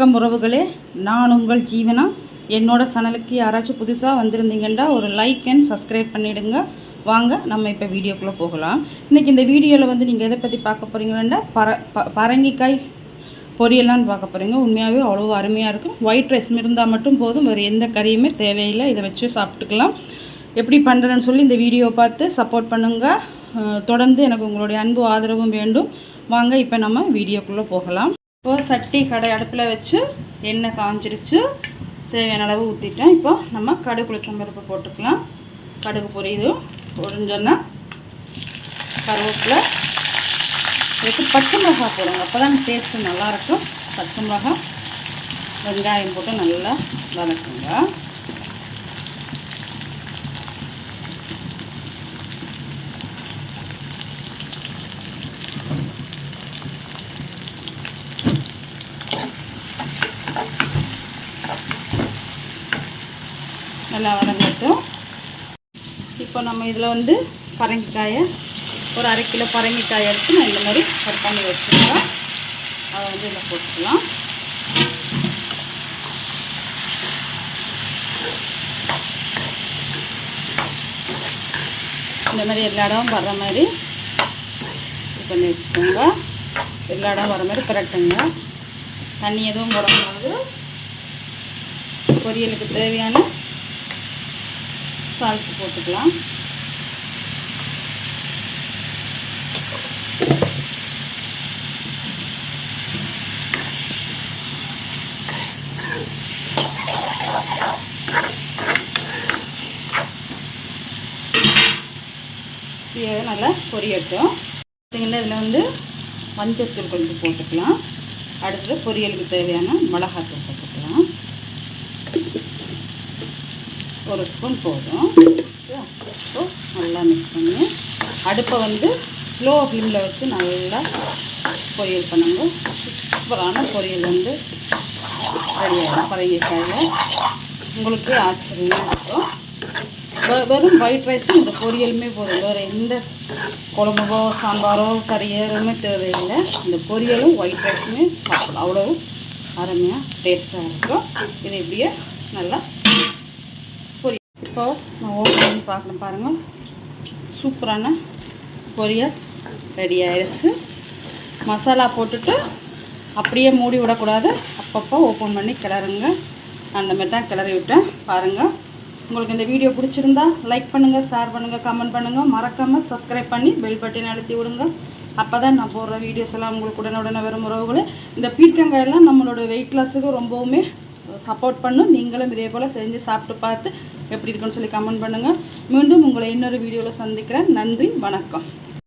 வணக்கம் உறவுகளே. நான் உங்கள் ஜீவனா? என்னோட சேனலுக்கு யாராச்சும் புதுசாக வந்திருந்தீங்கன்னா ஒரு லைக் அண்ட் சப்ஸ்கிரைப் பண்ணிவிடுங்க வாங்க நம்ம இப்போ வீடியோக்குள்ளே போகலாம். இன்றைக்கி இந்த வீடியோவில் வந்து நீங்கள் எதை பற்றி பார்க்க போகிறீங்கன்னா பர ப பரங்கிக்காய் பொரியலான்னு பார்க்க போகிறீங்க உண்மையாகவே அவ்வளோ அருமையாக இருக்கும். ஒயிட் ரைஸ் இருந்தால் மட்டும் போதும். வேறு எந்த கறியுமே தேவையில்லை. இதை வச்சு சாப்பிட்டுக்கலாம். எப்படி பண்ணுறேன்னு சொல்லி இந்த வீடியோவை பார்த்து சப்போர்ட் பண்ணுங்கள் தொடர்ந்து எனக்கு உங்களுடைய அன்பு ஆதரவும் வேண்டும். வாங்க இப்போ நம்ம வீடியோக்குள்ளே போகலாம். இப்போ சட்டி கடை அடுப்பில் வச்சு எண்ணெய் காஞ்சிருச்சு. தேவையான அளவு ஊற்றிட்டேன் இப்போ நம்ம கடுகு உளுத்தம்பருப்பு போட்டுக்கலாம். கடுகு பொரியுது பொரிஞ்சோன்னா கருவேப்பிலை இதுக்கு பச்சை மிளகாய் போடுங்க. அப்போ தான் டேஸ்ட்டு நல்லாயிருக்கும் பச்சை மிளகாய் வெங்காயம் போட்டு நல்லா வதக்குங்க. நல்லா வதங்கட்டும். இப்போ நம்ம இதில் வந்து பரங்கிக்காயை ஒரு அரை கிலோ பரங்கிக்காய் எடுத்து நான் இந்த மாதிரி கட் பண்ணி வச்சுருக்கேன். அதை வந்து இதில் போட்டுக்கலாம். இந்த மாதிரி எல்லா இடமும் வர்ற மாதிரி இது பண்ணி வச்சுக்கோங்க. எல்லா இடம் வர மாதிரி பிரட்டுங்க. தண்ணி எதுவும் போடும்போது பொரியலுக்கு தேவையான சால்ட் போட்டுக்கலாம். இதை நல்லா பொரியட்டும். பார்த்தீங்கன்னா இதில் வந்து மஞ்சத்தூள் கொஞ்சம் போட்டுக்கலாம். அடுத்தது பொரியலுக்கு தேவையான மிளகாத்தூள் போட்டுக்கலாம் ஒரு ஸ்பூன் போதும். இப்போ நல்லா மிக்ஸ் பண்ணி அடுப்பை வந்து ஸ்லோ ஃப்ளேமில் வச்சு நல்லா பொரியல் பண்ணுங்க. சூப்பரான பொரியல் வந்து ரெடி பரங்கிக்காயில் உங்களுக்கு ஆச்சரியமாக இருக்கும். வெ- வெறும் ஒயிட் ரைஸும் இந்த பொரியலுமே போதும். வேறு எந்த குழம்போ சாம்பாரோ கறியோ எதுவுமே தேவையில்லை. இந்த பொரியலும் ஒயிட் ரைஸுமே சாப்பிடலாம். அவ்வளோ அருமையாக டேஸ்ட்டாக இருக்கும். இது இப்படியே நல்லா இப்போது இப்போ நான் ஓப்பன் பண்ணி பார்க்கணும் பாருங்கள் சூப்பரான பொரியல் ரெடி ஆயிடுச்சு மசாலா போட்டுட்டு அப்படியே மூடி விடக்கூடாது. அப்பப்போ ஓப்பன் பண்ணி கிளறுங்க. அந்த மாதிரி தான் கிளறி விட்டேன். பாருங்கள் உங்களுக்கு இந்த வீடியோ பிடிச்சிருந்தா லைக் பண்ணுங்கள் ஷேர் பண்ணுங்கள் கமெண்ட் பண்ணுங்கள் மறக்காமல் சப்ஸ்கிரைப் பண்ணி பெல் பட்டன் அழுத்தி விடுங்க. அப்போ தான் நான் போடுற வீடியோஸ் எல்லாம் உங்களுக்கு உடனுடனே வரும் உறவுகளே. இந்த பீர்க்கங்காயெல்லாம் நம்மளோட வெயிட் லாஸுக்கு ரொம்பவுமே சப்போர்ட் பண்ணும். நீங்களும் இதே போல் செஞ்சு சாப்பிட்டு பார்த்து எப்படி இருக்குன்னு சொல்லி கமெண்ட் பண்ணுங்கள் மீண்டும் உங்களை இன்னொரு வீடியோவில் சந்திக்கிறேன். நன்றி வணக்கம்.